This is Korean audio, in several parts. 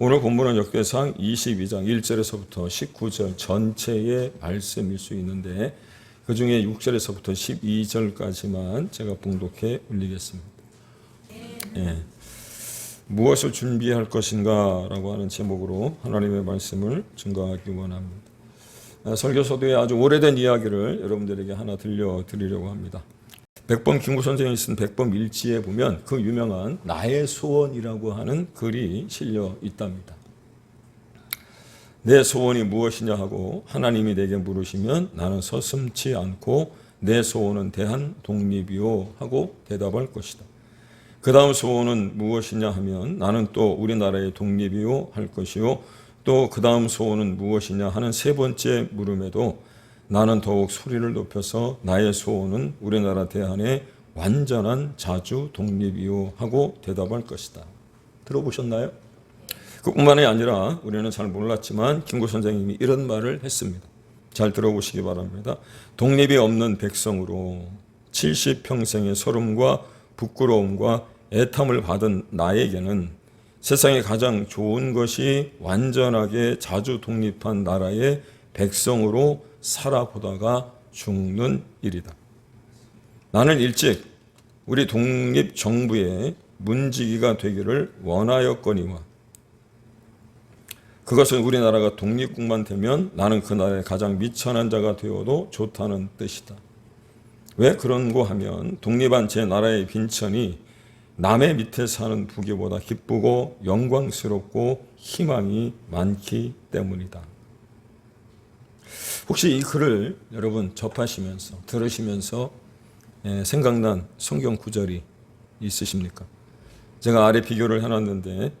오늘 본문은 역대상 22장 1절에서부터 19절 전체의 말씀일 수 있는데 그 중에 6절에서부터 12절까지만 제가 봉독해 올리겠습니다. 예. 무엇을 준비할 것인가 라고 하는 제목으로 하나님의 말씀을 증거하기 원합니다. 아, 설교서도의 아주 오래된 이야기를 여러분들에게 하나 들려드리려고 합니다. 백범 김구 선생이 쓴 백범 일지에 보면 그 유명한 나의 소원이라고 하는 글이 실려 있답니다. 내 소원이 무엇이냐 하고 하나님이 내게 물으시면 나는 서슴치 않고 내 소원은 대한 독립이요 하고 대답할 것이다. 그 다음 소원은 무엇이냐 하면 나는 또 우리나라의 독립이요 할 것이요 또 그 다음 소원은 무엇이냐 하는 세 번째 물음에도 나는 더욱 소리를 높여서 나의 소원은 우리나라 대한의 완전한 자주 독립이요 하고 대답할 것이다. 들어보셨나요? 그뿐만이 아니라 우리는 잘 몰랐지만 김구 선생님이 이런 말을 했습니다. 잘 들어보시기 바랍니다. 독립이 없는 백성으로 70평생의 소름과 부끄러움과 애탐을 받은 나에게는 세상에 가장 좋은 것이 완전하게 자주 독립한 나라의 백성으로 살아보다가 죽는 일이다. 나는 일찍 우리 독립 정부의 문지기가 되기를 원하였거니와 그것은 우리나라가 독립국만 되면 나는 그 나라의 가장 미천한 자가 되어도 좋다는 뜻이다. 왜 그런고 하면 독립한 제 나라의 빈천이 남의 밑에 사는 부귀보다 기쁘고 영광스럽고 희망이 많기 때문이다. 혹시 이 글을 여러분 접하시면서 들으시면서 예, 생각난 성경 구절이 있으십니까? 제가 아래 비교를 해놨는데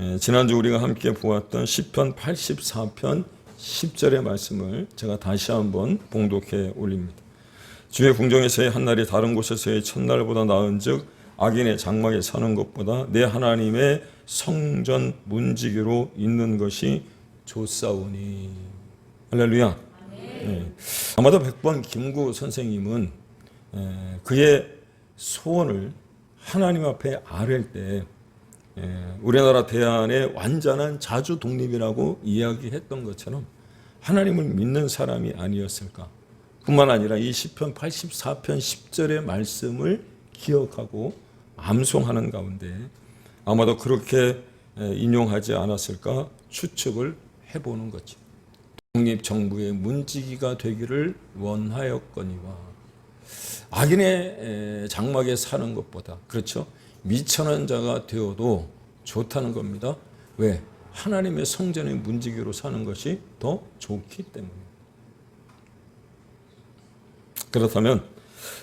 예, 지난주 우리가 함께 보았던 시편 84편 10절의 말씀을 제가 다시 한번 봉독해 올립니다. 주의 궁정에서의 한날이 다른 곳에서의 첫날보다 나은 즉 악인의 장막에 사는 것보다 내 하나님의 성전 문지기로 있는 것이 좋사오니 할렐루야. 네. 아마도 백번 김구 선생님은 에, 그의 소원을 하나님 앞에 아뢰 때 에, 우리나라 대한의 완전한 자주 독립이라고 이야기했던 것처럼 하나님을 믿는 사람이 아니었을까? 뿐만 아니라 이 시편 84편 10절의 말씀을 기억하고 암송하는 가운데 아마도 그렇게 인용하지 않았을까 추측을 해보는 거죠. 독립정부의 문지기가 되기를 원하였거니와 악인의 장막에 사는 것보다 그렇죠 미천한 자가 되어도 좋다는 겁니다. 왜 하나님의 성전의 문지기로 사는 것이 더 좋기 때문에. 그렇다면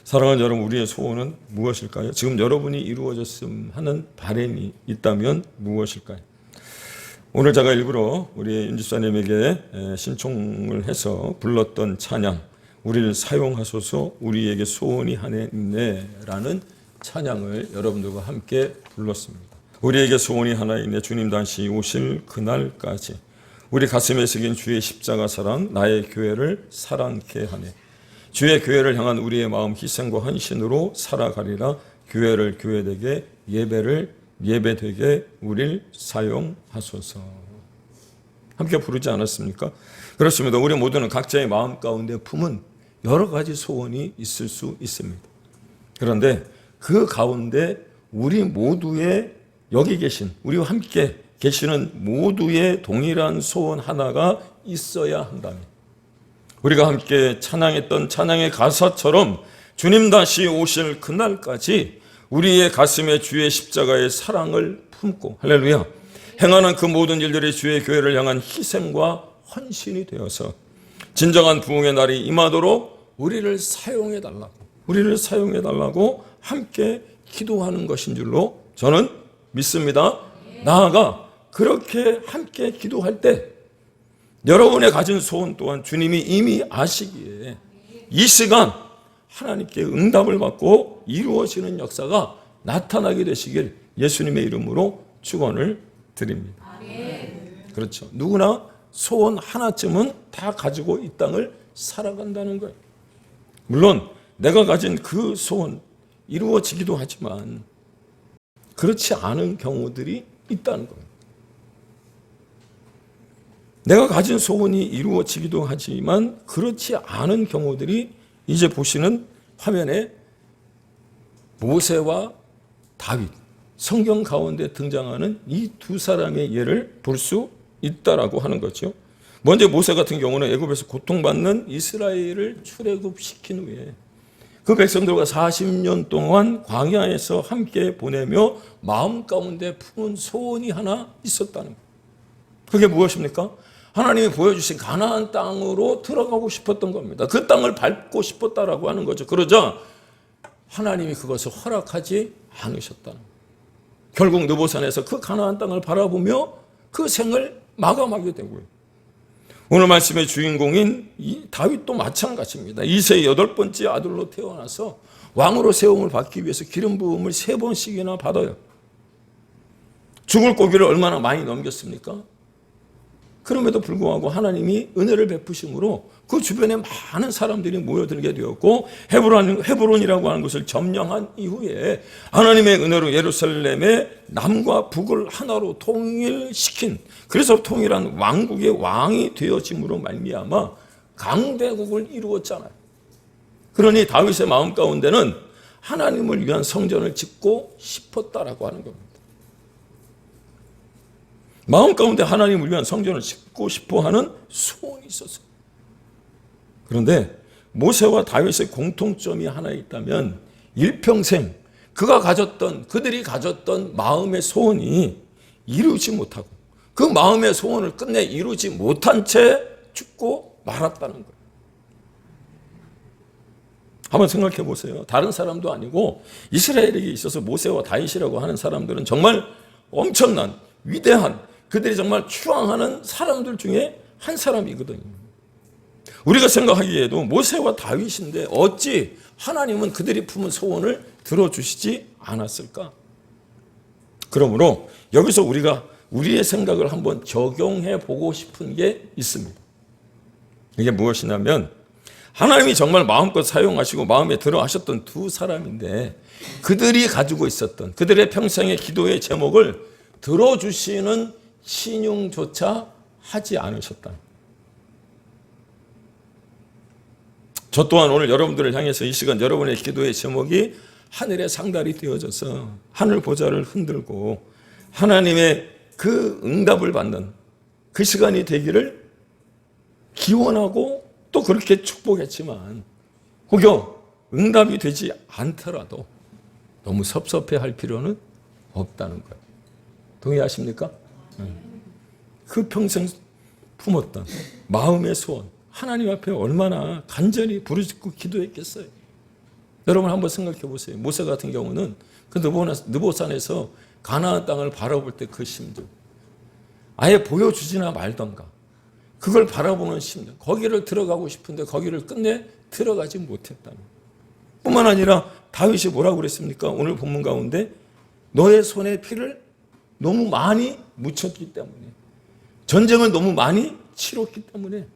사랑하는 여러분 우리의 소원은 무엇일까요? 지금 여러분이 이루어졌음 하는 바램이 있다면 무엇일까요? 오늘 제가 일부러 우리 윤지사님에게 신청을 해서 불렀던 찬양 우리를 사용하소서 우리에게 소원이 하나 있네라는 찬양을 여러분들과 함께 불렀습니다. 우리에게 소원이 하나 있네. 주님 다시 오실 그날까지 우리 가슴에 새긴 주의 십자가 사랑 나의 교회를 사랑케 하네. 주의 교회를 향한 우리의 마음 희생과 헌신으로 살아가리라. 교회를 교회되게 예배를 예배되게 우리를 사용하소서 함께 부르지 않았습니까? 그렇습니다. 우리 모두는 각자의 마음 가운데 품은 여러 가지 소원이 있을 수 있습니다. 그런데 그 가운데 우리 모두의 여기 계신 우리와 함께 계시는 모두의 동일한 소원 하나가 있어야 한다면 우리가 함께 찬양했던 찬양의 가사처럼 주님 다시 오실 그날까지 우리의 가슴에 주의 십자가의 사랑을 품고 할렐루야 행하는 그 모든 일들이 주의 교회를 향한 희생과 헌신이 되어서 진정한 부흥의 날이 임하도록 우리를 사용해 달라고 우리를 사용해 달라고 함께 기도하는 것인 줄로 저는 믿습니다. 나아가 그렇게 함께 기도할 때 여러분의 가진 소원 또한 주님이 이미 아시기에 이 시간 하나님께 응답을 받고 이루어지는 역사가 나타나게 되시길 예수님의 이름으로 축원을 드립니다. 그렇죠. 누구나 소원 하나쯤은 다 가지고 이 땅을 살아간다는 거예요. 물론 내가 가진 그 소원 이루어지기도 하지만 그렇지 않은 경우들이 있다는 겁니다. 내가 가진 소원이 이루어지기도 하지만 그렇지 않은 경우들이 이제 보시는 화면에 모세와 다윗 성경 가운데 등장하는 이 두 사람의 예를 볼 수 있다라고 하는 거죠. 먼저 모세 같은 경우는 애굽에서 고통받는 이스라엘을 출애굽시킨 후에 그 백성들과 40년 동안 광야에서 함께 보내며 마음 가운데 품은 소원이 하나 있었다는 거예요. 그게 무엇입니까? 하나님이 보여주신 가나안 땅으로 들어가고 싶었던 겁니다. 그 땅을 밟고 싶었다라고 하는 거죠. 그러자 하나님이 그것을 허락하지 않으셨다는. 결국 느보산에서 그 가나안 땅을 바라보며 그 생을 마감하게 되고요. 오늘 말씀의 주인공인 이 다윗도 마찬가지입니다. 이세의 여덟 번째 아들로 태어나서 왕으로 세움을 받기 위해서 기름 부음을 세 번씩이나 받아요. 죽을 고기를 얼마나 많이 넘겼습니까? 그럼에도 불구하고 하나님이 은혜를 베푸심으로 그 주변에 많은 사람들이 모여들게 되었고 헤브론, 헤브론이라고 하는 것을 점령한 이후에 하나님의 은혜로 예루살렘의 남과 북을 하나로 통일시킨 그래서 통일한 왕국의 왕이 되어짐으로 말미암아 강대국을 이루었잖아요. 그러니 다윗의 마음 가운데는 하나님을 위한 성전을 짓고 싶었다라고 하는 겁니다. 마음 가운데 하나님을 위한 성전을 짓고 싶어 하는 소원이 있었어요. 그런데 모세와 다윗의 공통점이 하나 있다면 일평생 그가 가졌던 그들이 가졌던 마음의 소원이 이루지 못하고 그 마음의 소원을 끝내 이루지 못한 채 죽고 말았다는 거예요. 한번 생각해 보세요. 다른 사람도 아니고 이스라엘에게 있어서 모세와 다윗이라고 하는 사람들은 정말 엄청난 위대한 그들이 정말 추앙하는 사람들 중에 한 사람이거든요. 우리가 생각하기에도 모세와 다윗인데 어찌 하나님은 그들이 품은 소원을 들어주시지 않았을까? 그러므로 여기서 우리가 우리의 생각을 한번 적용해 보고 싶은 게 있습니다. 이게 무엇이냐면 하나님이 정말 마음껏 사용하시고 마음에 들어 하셨던 두 사람인데 그들이 가지고 있었던 그들의 평생의 기도의 제목을 들어주시는 신용조차 하지 않으셨다. 저 또한 오늘 여러분들을 향해서 이 시간 여러분의 기도의 제목이 하늘의 상달이 되어져서 하늘 보좌를 흔들고 하나님의 그 응답을 받는 그 시간이 되기를 기원하고 또 그렇게 축복했지만 혹여 응답이 되지 않더라도 너무 섭섭해 할 필요는 없다는 거예요. 동의하십니까? 그 평생 품었던 마음의 소원, 하나님 앞에 얼마나 간절히 부르짖고 기도했겠어요. 여러분 한번 생각해 보세요. 모세 같은 경우는 그 느보산에서 가나안 땅을 바라볼 때 그 심정, 아예 보여주지나 말던가, 그걸 바라보는 심정, 거기를 들어가고 싶은데 거기를 끝내 들어가지 못했다는. 뿐만 아니라 다윗이 뭐라고 그랬습니까? 오늘 본문 가운데 너의 손에 피를 너무 많이 묻혔기 때문에 전쟁을 너무 많이 치렀기 때문에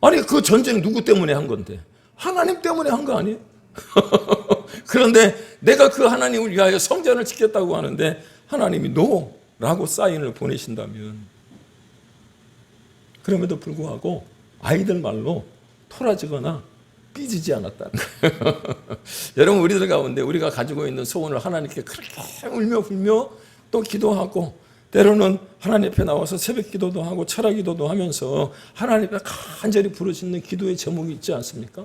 아니 그 전쟁 누구 때문에 한 건데 하나님 때문에 한 거 아니에요? 그런데 내가 그 하나님을 위하여 성전을 짓겠다고 하는데 하나님이 노라고 사인을 보내신다면 그럼에도 불구하고 아이들 말로 토라지거나 삐지지 않았다는 거예요. 여러분 우리들 가운데 우리가 가지고 있는 소원을 하나님께 그렇게 울며 불며 또 기도하고 때로는 하나님 앞에 나와서 새벽 기도도 하고 철학 기도도 하면서 하나님 앞에 간절히 부르짖는 기도의 제목이 있지 않습니까?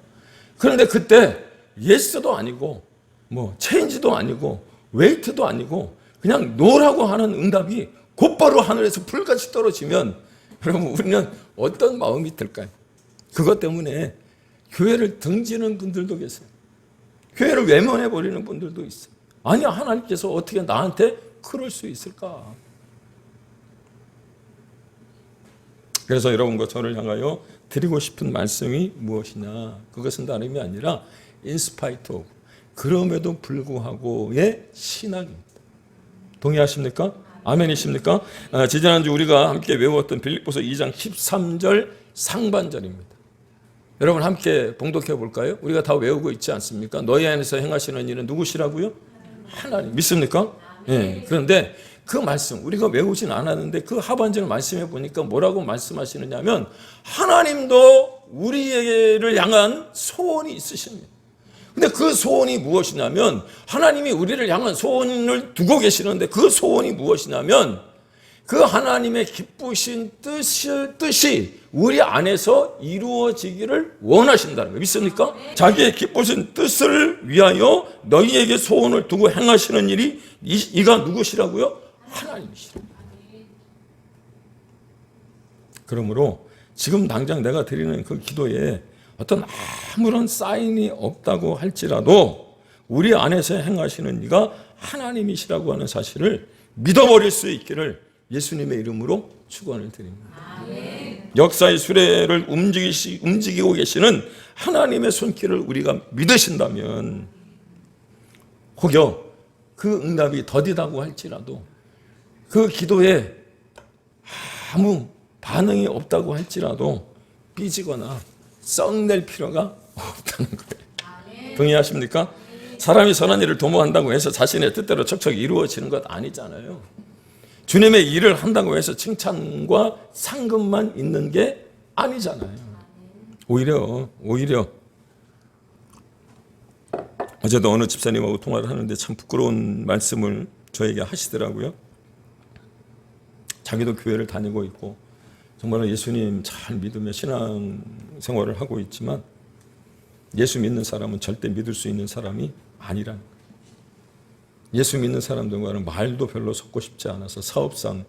그런데 그때 예스도 아니고 뭐 체인지도 아니고 웨이트도 아니고 그냥 노라고 하는 응답이 곧바로 하늘에서 불같이 떨어지면 여러분 우리는 어떤 마음이 들까요? 그것 때문에 교회를 등지는 분들도 계세요. 교회를 외면해 버리는 분들도 있어요. 아니야 하나님께서 어떻게 나한테 그럴 수 있을까? 그래서 여러분과 저를 향하여 드리고 싶은 말씀이 무엇이냐? 그것은 다름이 아니라 인스파이트 그럼에도 불구하고의 신앙입니다. 동의하십니까? 아멘이십니까? 아, 지난주 우리가 함께 외웠던 빌립보서 2장 13절 상반절입니다. 여러분 함께 봉독해 볼까요? 우리가 다 외우고 있지 않습니까? 너희 안에서 행하시는 일은 누구시라고요? 하나님. 믿습니까? 예. 네. 그런데 그 말씀 우리가 외우진 않았는데 그 하반절 말씀해 보니까 뭐라고 말씀하시느냐면 하나님도 우리를 향한 소원이 있으십니다. 근데 그 소원이 무엇이냐면 하나님이 우리를 향한 소원을 두고 계시는데 그 소원이 무엇이냐면 그 하나님의 기쁘신 뜻이, 뜻이 우리 안에서 이루어지기를 원하신다는 거 믿습니까? 자기의 기쁘신 뜻을 위하여 너희에게 소원을 두고 행하시는 일이 이, 이 가 누구시라고요? 하나님이시라. 그러므로 지금 당장 내가 드리는 그 기도에 어떤 아무런 사인이 없다고 할지라도 우리 안에서 행하시는 이가 하나님이시라고 하는 사실을 믿어버릴 수 있기를 예수님의 이름으로 축원을 드립니다. 역사의 수레를 움직이시, 움직이고 계시는 하나님의 손길을 우리가 믿으신다면 혹여 그 응답이 더디다고 할지라도 그 기도에 아무 반응이 없다고 할지라도 삐지거나 썩낼 필요가 없다는 거예요. 동의하십니까? 사람이 선한 일을 도모한다고 해서 자신의 뜻대로 척척 이루어지는 것 아니잖아요. 주님의 일을 한다고 해서 칭찬과 상급만 있는 게 아니잖아요. 오히려 오히려 어제도 어느 집사님하고 통화를 하는데 참 부끄러운 말씀을 저에게 하시더라고요. 자기도 교회를 다니고 있고 정말로 예수님 잘 믿으며 신앙 생활을 하고 있지만 예수 믿는 사람은 절대 믿을 수 있는 사람이 아니란 예수 믿는 사람들과는 말도 별로 섞고 싶지 않아서 사업상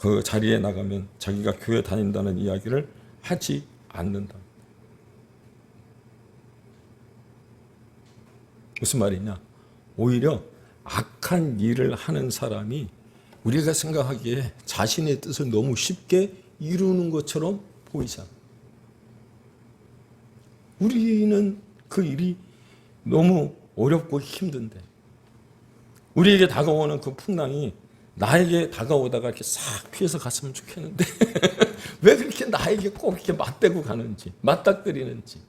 그 자리에 나가면 자기가 교회 다닌다는 이야기를 하지 않는다. 무슨 말이냐? 오히려 악한 일을 하는 사람이 우리가 생각하기에 자신의 뜻을 너무 쉽게 이루는 것처럼 보이잖아. 우리는 그 일이 너무 어렵고 힘든데 우리에게 다가오는 그 풍랑이 나에게 다가오다가 이렇게 싹 피해서 갔으면 좋겠는데 왜 그렇게 나에게 꼭 이렇게 맞대고 가는지 맞닥뜨리는지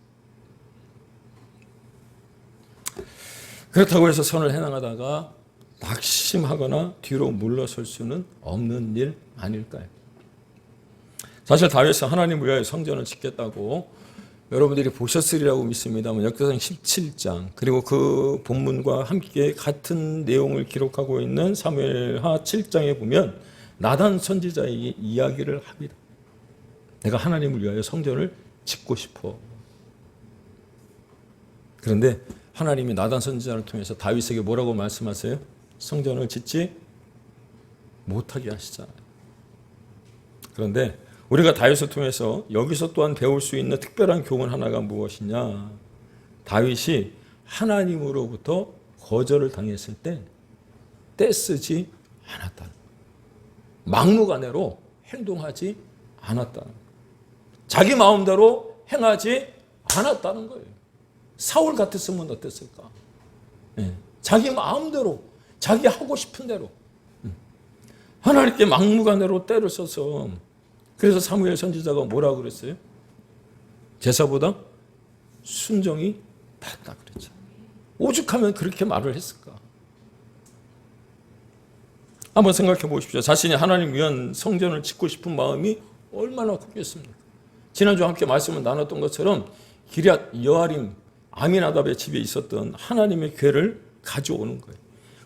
그렇다고 해서 선을 해나가다가 낙심하거나 뒤로 물러설 수는 없는 일 아닐까요? 사실 다윗은 하나님 위하여 성전을 짓겠다고 여러분들이 보셨으리라고 믿습니다만 역사상 17장 그리고 그 본문과 함께 같은 내용을 기록하고 있는 사무엘하 7장에 보면 나단 선지자의 이야기를 합니다. 내가 하나님을 위하여 성전을 짓고 싶어. 그런데 하나님이 나단 선지자를 통해서 다윗에게 뭐라고 말씀하세요? 성전을 짓지 못하게 하시잖아요. 그런데 우리가 다윗을 통해서 여기서 또한 배울 수 있는 특별한 교훈 하나가 무엇이냐? 다윗이 하나님으로부터 거절을 당했을 때 떼쓰지 않았다. 막무가내로 행동하지 않았다. 자기 마음대로 행하지 않았다는 거예요. 사울 같았으면 어땠을까? 네. 자기 마음대로, 자기 하고 싶은 대로. 하나님께 막무가내로 때를 써서 그래서 사무엘 선지자가 뭐라고 그랬어요? 제사보다 순정이 낫다 그랬죠. 오죽하면 그렇게 말을 했을까? 한번 생각해 보십시오. 자신이 하나님 위한 성전을 짓고 싶은 마음이 얼마나 컸겠습니까? 지난주 함께 말씀을 나눴던 것처럼 기럇 여아림 아미나답의 집에 있었던 하나님의 괴를 가져오는 거예요.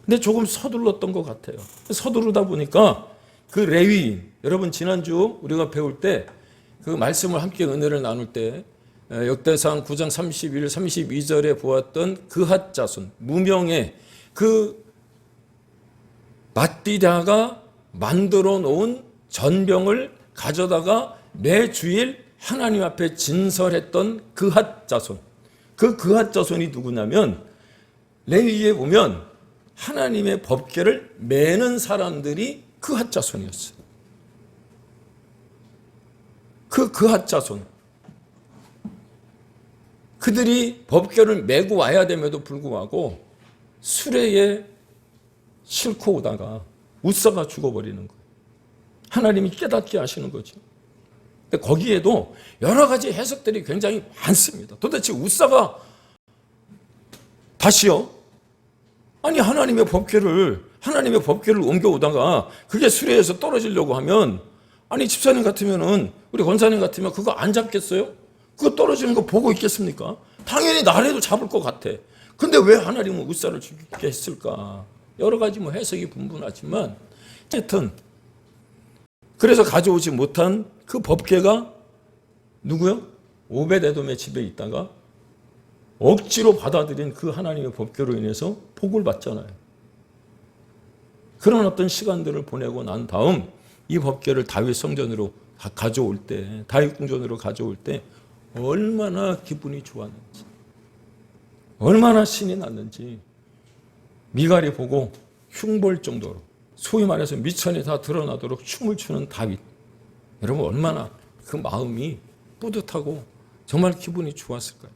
근데 조금 서둘렀던 것 같아요. 서두르다 보니까 그 레위인 여러분 지난주 우리가 배울 때 그 말씀을 함께 은혜를 나눌 때 역대상 9장 31, 32절에 보았던 그핫 자손 무명의 그 마띠다가 만들어 놓은 전병을 가져다가 매 주일 하나님 앞에 진설했던 그핫 자손. 그 그핫 자손이 누구냐면 레위에 보면 하나님의 법궤를 매는 사람들이 그핫 자손이었어요. 그 그핫 자손. 그들이 법궤를 메고 와야 됨에도 불구하고 수레에 싣고 오다가 웃사가 죽어버리는 거예요. 하나님이 깨닫게 하시는 거죠. 근데 거기에도 여러 가지 해석들이 굉장히 많습니다. 도대체 웃사가 다시요? 아니 하나님의 법궤를 하나님의 법궤를 옮겨오다가 그게 수레에서 떨어지려고 하면 아니 집사님 같으면은 우리 권사님 같으면 그거 안 잡겠어요? 그거 떨어지는 거 보고 있겠습니까? 당연히 나라도 잡을 것 같아. 근데 왜 하나님은 우사를 죽게 했을까? 여러 가지 뭐 해석이 분분하지만 어쨌든 그래서 가져오지 못한 그 법궤가 누구요? 오베데돔의 집에 있다가 억지로 받아들인 그 하나님의 법궤로 인해서 복을 받잖아요. 그런 어떤 시간들을 보내고 난 다음 이 법궤를 다윗 성전으로 가- 가져올 때, 다윗 궁전으로 가져올 때 얼마나 기분이 좋았는지, 얼마나 신이 났는지 미갈이 보고 흉볼 정도로 소위 말해서 미천이 다 드러나도록 춤을 추는 다윗. 여러분 얼마나 그 마음이 뿌듯하고 정말 기분이 좋았을까요?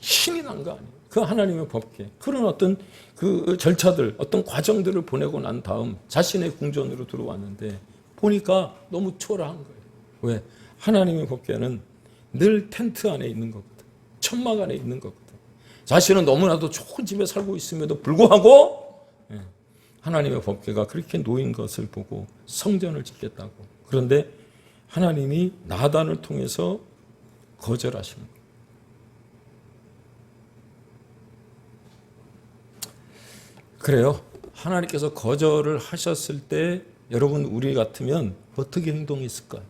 신이 난 거 아니에요. 그 하나님의 법계 그런 어떤 그 절차들 어떤 과정들을 보내고 난 다음 자신의 궁전으로 들어왔는데 보니까 너무 초라한 거예요. 왜? 하나님의 법계는 늘 텐트 안에 있는 거거든. 천막 안에 있는 거거든. 자신은 너무나도 좋은 집에 살고 있음에도 불구하고 예, 하나님의 법계가 그렇게 놓인 것을 보고 성전을 짓겠다고. 그런데 하나님이 나단을 통해서 거절하시는 거예요. 그래요. 하나님께서 거절을 하셨을 때 여러분 우리 같으면 어떻게 행동했을까요?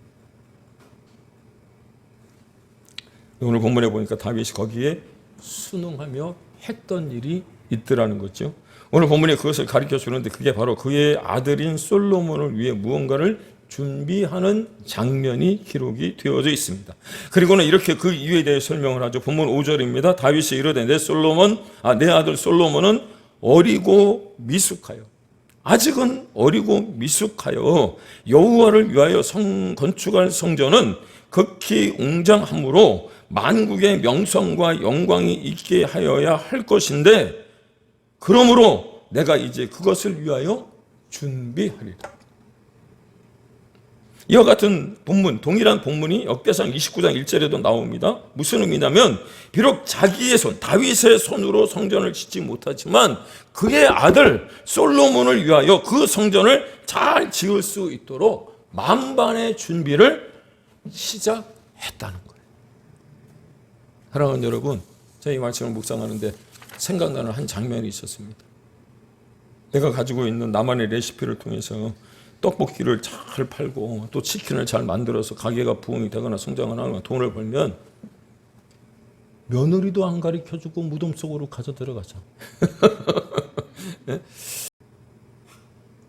오늘 본문에 보니까 다윗이 거기에 순응하며 했던 일이 있더라는 거죠. 오늘 본문이 그것을 가르쳐 주는데 그게 바로 그의 아들인 솔로몬을 위해 무언가를 준비하는 장면이 기록이 되어져 있습니다. 그리고는 이렇게 그 이유에 대해 설명을 하죠. 본문 5절입니다. 다윗이 이르되 내 솔로몬 아 내 아들 솔로몬은 어리고 미숙하여 아직은 어리고 미숙하여 여호와를 위하여 성 건축할 성전은 극히 웅장함으로 만국의 명성과 영광이 있게 하여야 할 것인데 그러므로 내가 이제 그것을 위하여 준비하리라. 이와 같은 본문, 동일한 본문이 역대상 29장 1절에도 나옵니다. 무슨 의미냐면, 비록 자기의 손, 다윗의 손으로 성전을 짓지 못하지만, 그의 아들 솔로몬을 위하여 그 성전을 잘 지을 수 있도록 만반의 준비를 시작했다는 거예요. 사랑하는 여러분, 저희 말씀을 묵상하는데 생각나는 한 장면이 있었습니다. 내가 가지고 있는 나만의 레시피를 통해서 떡볶이를 잘 팔고 또 치킨을 잘 만들어서 가게가 부흥이 되거나 성장을 하거나 돈을 벌면 며느리도 안 가르쳐 주고 무덤 속으로 가져 들어가자. 네?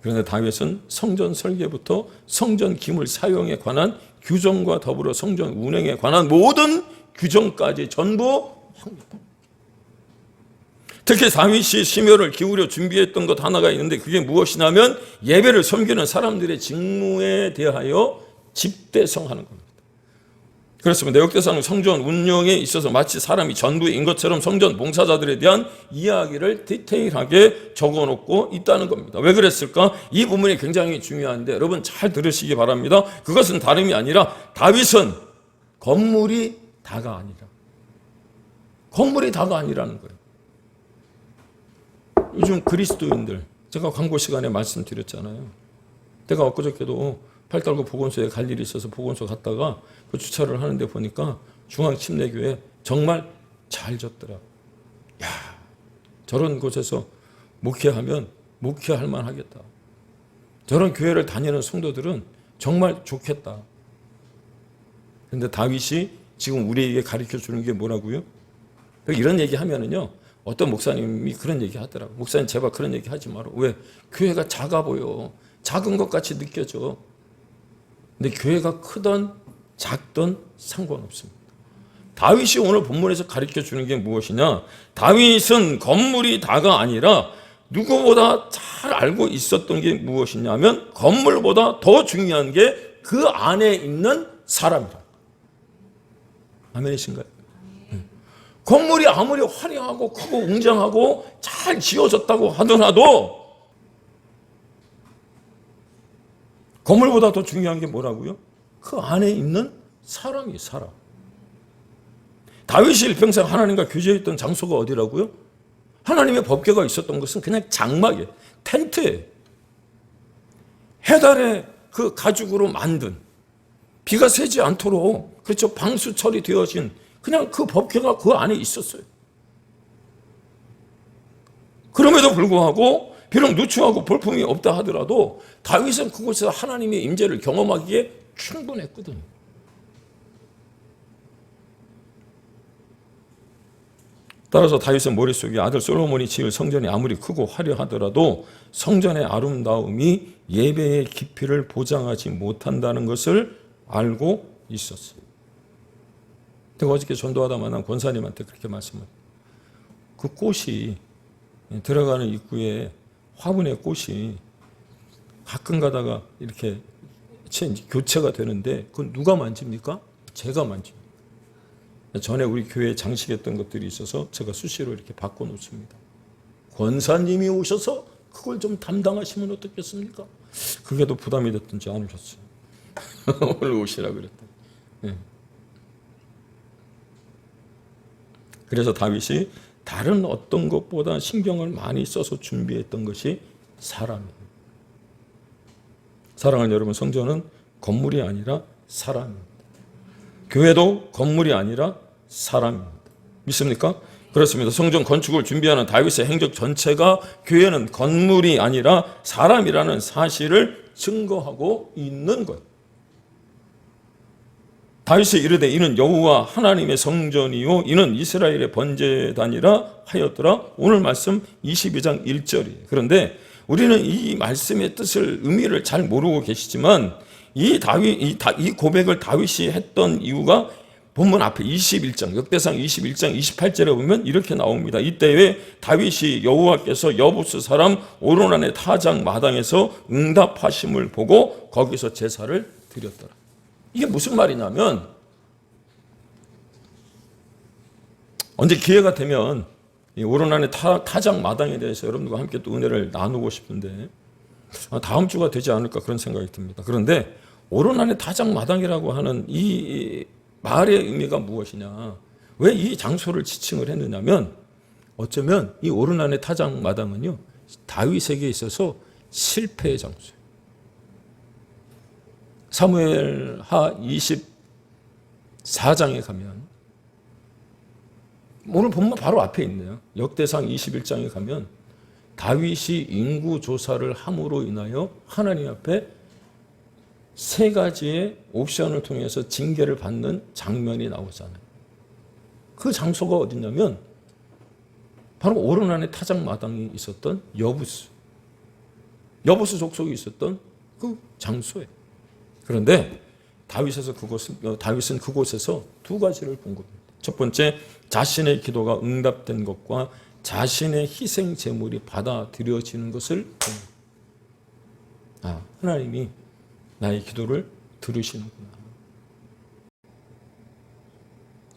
그런데 다윗은 성전 설계부터 성전 기물 사용에 관한 규정과 더불어 성전 운행에 관한 모든 규정까지 전부. 특히 다윗이 심혈을 기울여 준비했던 것 하나가 있는데 그게 무엇이냐면 예배를 섬기는 사람들의 직무에 대하여 집대성하는 겁니다. 그렇습니다. 역대상 성전 운영에 있어서 마치 사람이 전부인 것처럼 성전 봉사자들에 대한 이야기를 디테일하게 적어놓고 있다는 겁니다. 왜 그랬을까? 이 부분이 굉장히 중요한데 여러분 잘 들으시기 바랍니다. 그것은 다름이 아니라 다윗은 건물이 다가 아니라 건물이 다가 아니라는 거예요. 요즘 그리스도인들 제가 광고 시간에 말씀드렸잖아요. 내가 엊그저께도 팔달구 보건소에 갈 일이 있어서 보건소 갔다가 그 주차를 하는데 보니까 중앙 침례교회 정말 잘 졌더라. 야 저런 곳에서 목회하면 목회할 만하겠다. 저런 교회를 다니는 성도들은 정말 좋겠다. 근데 다윗이 지금 우리에게 가르쳐 주는 게 뭐라고요? 이런 얘기 하면은요. 어떤 목사님이 그런 얘기 하더라고. 목사님 제발 그런 얘기 하지 마라. 왜? 교회가 작아 보여. 작은 것 같이 느껴져. 근데 교회가 크던 작던 상관없습니다. 다윗이 오늘 본문에서 가르쳐 주는 게 무엇이냐? 다윗은 건물이 다가 아니라 누구보다 잘 알고 있었던 게 무엇이냐면 건물보다 더 중요한 게 그 안에 있는 사람이다. 아멘이신가요? 건물이 아무리 화려하고 크고 웅장하고 잘 지어졌다고 하더라도 건물보다 더 중요한 게 뭐라고요? 그 안에 있는 사람이 사람. 다윗이 일평생 하나님과 교제했던 장소가 어디라고요? 하나님의 법궤가 있었던 것은 그냥 장막이에요. 텐트, 해달에 그 가죽으로 만든 비가 새지 않도록 그렇죠 방수 처리되어진 그냥 그 법궤가 그 안에 있었어요. 그럼에도 불구하고 비록 누추하고 볼품이 없다 하더라도 다윗은 그곳에서 하나님의 임재를 경험하기에 충분했거든요. 따라서 다윗의 머릿속에 아들 솔로몬이 지을 성전이 아무리 크고 화려하더라도 성전의 아름다움이 예배의 깊이를 보장하지 못한다는 것을 알고 있었어요. 제가 어저께 전도하다 만난 권사님한테 그렇게 말씀을 그 꽃이 들어가는 입구에 화분의 꽃이 가끔 가다가 이렇게 교체가 되는데 그건 누가 만집니까? 제가 만집니다. 전에 우리 교회에 장식했던 것들이 있어서 제가 수시로 이렇게 바꿔놓습니다. 권사님이 오셔서 그걸 좀 담당하시면 어떻겠습니까? 그게 더 부담이 됐든지 안 오셨어요. 오늘 오시라 그랬더니. 네. 그래서 다윗이 다른 어떤 것보다 신경을 많이 써서 준비했던 것이 사람이에요. 사랑하는 여러분, 성전은 건물이 아니라 사람입니다. 교회도 건물이 아니라 사람입니다. 믿습니까? 그렇습니다. 성전 건축을 준비하는 다윗의 행적 전체가 교회는 건물이 아니라 사람이라는 사실을 증거하고 있는 것. 다윗이 이르되 이는 여호와 하나님의 성전이요 이는 이스라엘의 번제단이라 하였더라. 오늘 말씀 22장 1절이에요. 그런데 우리는 이 말씀의 뜻을 의미를 잘 모르고 계시지만 이 다윗 이, 다, 이 고백을 다윗이 했던 이유가 본문 앞에 21장 역대상 21장 28절에 보면 이렇게 나옵니다. 이때에 다윗이 여호와께서 여부스 사람 오로난의 타작 마당에서 응답하심을 보고 거기서 제사를 드렸더라. 이게 무슨 말이냐면 언제 기회가 되면 타, 타작 마당에 대해서 여러분들과 함께 또 은혜를 나누고 싶은데 아, 다음 주가 되지 않을까 그런 생각이 듭니다. 그런데 오로난의 타작 마당이라고 하는 이 말의 의미가 무엇이냐? 왜 이 장소를 지칭을 했느냐면 어쩌면 이 오르난의 타작 마당은요 다윗에게 있어서 실패의 장소예요. 사무엘 하 24장에 가면 오늘 본문 바로 앞에 있네요. 역대상 21장에 가면 다윗이 인구 조사를 함으로 인하여 하나님 앞에 세 가지의 옵션을 통해서 징계를 받는 장면이 나오잖아요. 그 장소가 어디냐면 바로 오르난의 타작 마당이 있었던 여부스. 여부스 족속이 있었던 그 장소에. 그런데 다윗에서 그곳은 어, 다윗은 그곳에서 두 가지를 본 겁니다. 첫 번째 자신의 기도가 응답된 것과 자신의 희생 제물이 받아들여지는 것을 본 아, 하나님이 나의 기도를 들으시는구나.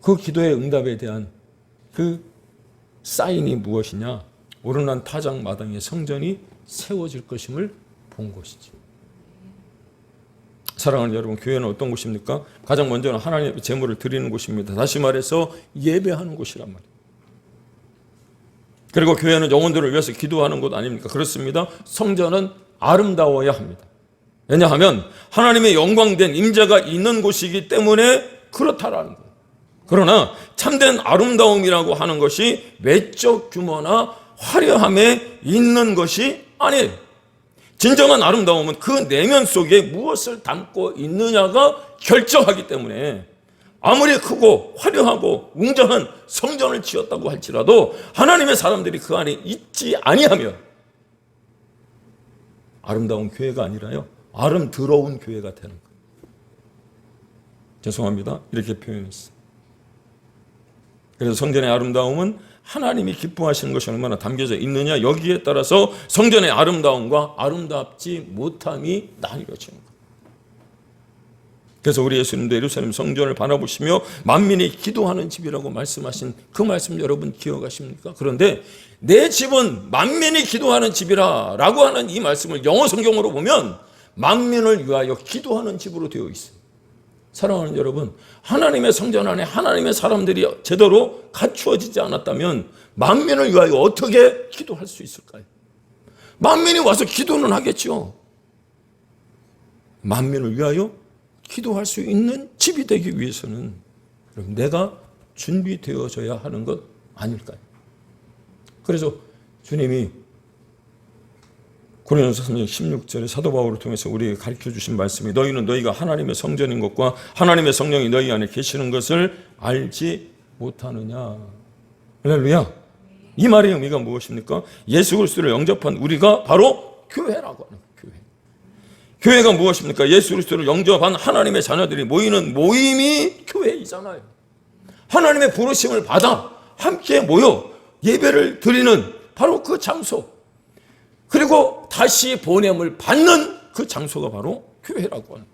그 기도의 응답에 대한 그 사인이 무엇이냐? 오르난 타작 마당에 성전이 세워질 것임을 본 것이지. 사랑하는 여러분, 교회는 어떤 곳입니까? 가장 먼저는 하나님의 제물을 드리는 곳입니다. 다시 말해서 예배하는 곳이란 말이에요. 그리고 교회는 영혼들을 위해서 기도하는 곳 아닙니까? 그렇습니다. 성전은 아름다워야 합니다. 왜냐하면 하나님의 영광된 임재가 있는 곳이기 때문에 그렇다라는 거예요. 그러나 참된 아름다움이라고 하는 것이 외적 규모나 화려함에 있는 것이 아니에요. 진정한 아름다움은 그 내면 속에 무엇을 담고 있느냐가 결정하기 때문에 아무리 크고 화려하고 웅장한 성전을 지었다고 할지라도 하나님의 사람들이 그 안에 있지 아니하면 아름다운 교회가 아니라요. 아름드러운 교회가 되는 거예요. 죄송합니다. 이렇게 표현했어요. 그래서 성전의 아름다움은 하나님이 기뻐하시는 것이 얼마나 담겨져 있느냐 여기에 따라서 성전의 아름다움과 아름답지 못함이 나뉘어지는 거예요. 그래서 우리 예수님도 예루살렘 성전을 바라보시며 만민이 기도하는 집이라고 말씀하신 그 말씀 여러분 기억하십니까? 그런데 내 집은 만민이 기도하는 집이라라고 하는 이 말씀을 영어 성경으로 보면 만민을 위하여 기도하는 집으로 되어 있어요. 사랑하는 여러분, 하나님의 성전 안에 하나님의 사람들이 제대로 갖추어지지 않았다면 만민을 위하여 어떻게 기도할 수 있을까요? 만민이 와서 기도는 하겠죠. 만민을 위하여 기도할 수 있는 집이 되기 위해서는 내가 준비되어져야 하는 것 아닐까요? 그래서 주님이 고린도서 3장 16절에 사도 바울을 통해서 우리에게 가르쳐 주신 말씀이 너희는 너희가 하나님의 성전인 것과 하나님의 성령이 너희 안에 계시는 것을 알지 못하느냐. 할렐루야. 이 말의 의미가 무엇입니까? 예수 그리스도를 영접한 우리가 바로 교회라고 하는 교회. 교회가 무엇입니까? 예수 그리스도를 영접한 하나님의 자녀들이 모이는 모임이 교회이잖아요. 하나님의 부르심을 받아 함께 모여 예배를 드리는 바로 그 장소. 그리고 다시 보냄을 받는 그 장소가 바로 교회라고 거예요.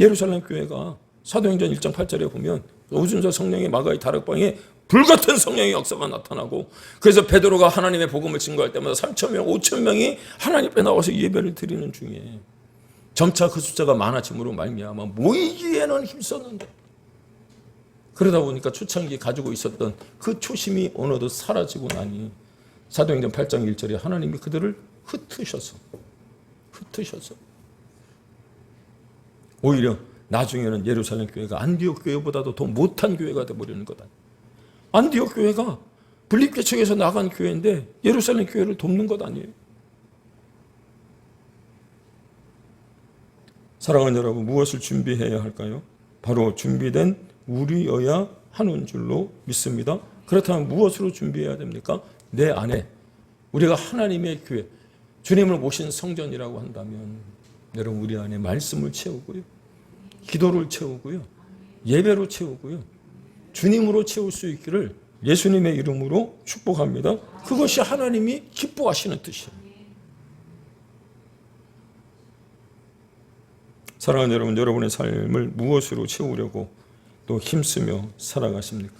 예루살렘 교회가 사도행전 1장 8절에 보면 오순절 성령의 마가의 다락방에 불같은 성령의 역사가 나타나고 그래서 베드로가 하나님의 복음을 증거할 때마다 3천 명, 5천 명이 하나님 앞에 나와서 예배를 드리는 중에 점차 그 숫자가 많아짐으로 말미암아 모이기에는 힘썼는데 그러다 보니까 초창기 가지고 있었던 그 초심이 어느덧 사라지고 나니 사도행전 8장 1절에 하나님이 그들을 흩으셔서 흩으셔서 오히려 나중에는 예루살렘 교회가 안디옥 교회보다도 더 못한 교회가 되어버리는 거다. 안디옥 교회가 분립개척에서 나간 교회인데 예루살렘 교회를 돕는 것 아니에요. 사랑하는 여러분, 무엇을 준비해야 할까요? 바로 준비된 우리여야 하는 줄로 믿습니다. 그렇다면 무엇으로 준비해야 됩니까? 내 안에 우리가 하나님의 교회, 주님을 모신 성전이라고 한다면 여러분 우리 안에 말씀을 채우고요. 기도를 채우고요. 예배로 채우고요. 주님으로 채울 수 있기를 예수님의 이름으로 축복합니다. 그것이 하나님이 기뻐하시는 뜻이에요. 사랑하는 여러분, 여러분의 삶을 무엇으로 채우려고 또 힘쓰며 살아가십니까?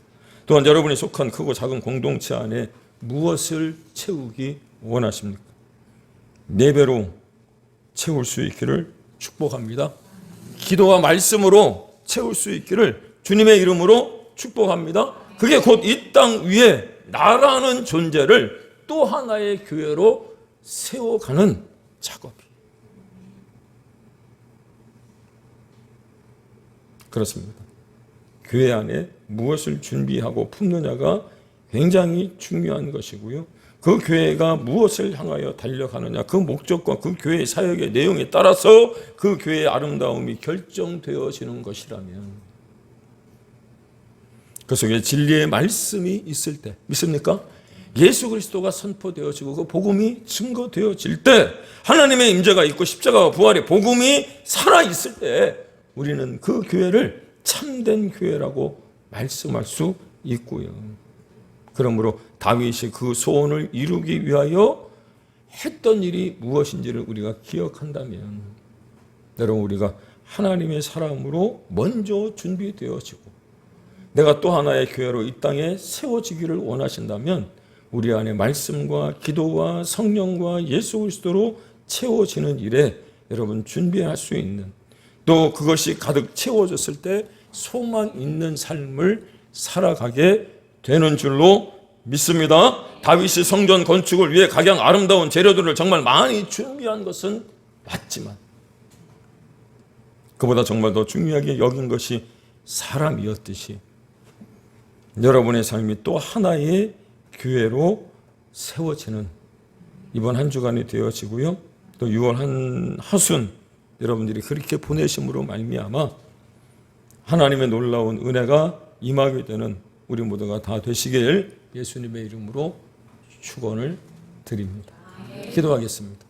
또한 여러분이 속한 크고 작은 공동체 안에 무엇을 채우기 원하십니까? 네 배로 채울 수 있기를 축복합니다. 기도와 말씀으로 채울 수 있기를 주님의 이름으로 축복합니다. 그게 곧 이 땅 위에 나라는 존재를 또 하나의 교회로 세워가는 작업이. 그렇습니다. 교회 안에 무엇을 준비하고 품느냐가 굉장히 중요한 것이고요. 그 교회가 무엇을 향하여 달려가느냐, 그 목적과 그 교회의 사역의 내용에 따라서 그 교회의 아름다움이 결정되어지는 것이라면 그 속에 진리의 말씀이 있을 때 믿습니까? 예수 그리스도가 선포되어지고 그 복음이 증거되어질 때 하나님의 임재가 있고 십자가와 부활의 복음이 살아 있을 때 우리는 그 교회를 참된 교회라고 말씀할 수 있고요. 그러므로 다윗이 그 소원을 이루기 위하여 했던 일이 무엇인지를 우리가 기억한다면 여러분 우리가 하나님의 사람으로 먼저 준비되어지고 내가 또 하나의 교회로 이 땅에 세워지기를 원하신다면 우리 안에 말씀과 기도와 성령과 예수 그리스도로 채워지는 일에 여러분 준비할 수 있는 또 그것이 가득 채워졌을 때 소망 있는 삶을 살아가게 되는 줄로 믿습니다. 다윗이 성전 건축을 위해 각양 아름다운 재료들을 정말 많이 준비한 것은 맞지만 그보다 정말 더 중요하게 여긴 것이 사람이었듯이 여러분의 삶이 또 하나의 교회로 세워지는 이번 한 주간이 되어지고요. 또 6월 한 하순 여러분들이 그렇게 보내심으로 말미암아 하나님의 놀라운 은혜가 임하게 되는 우리 모두가 다 되시길 예수님의 이름으로 축원을 드립니다. 기도하겠습니다.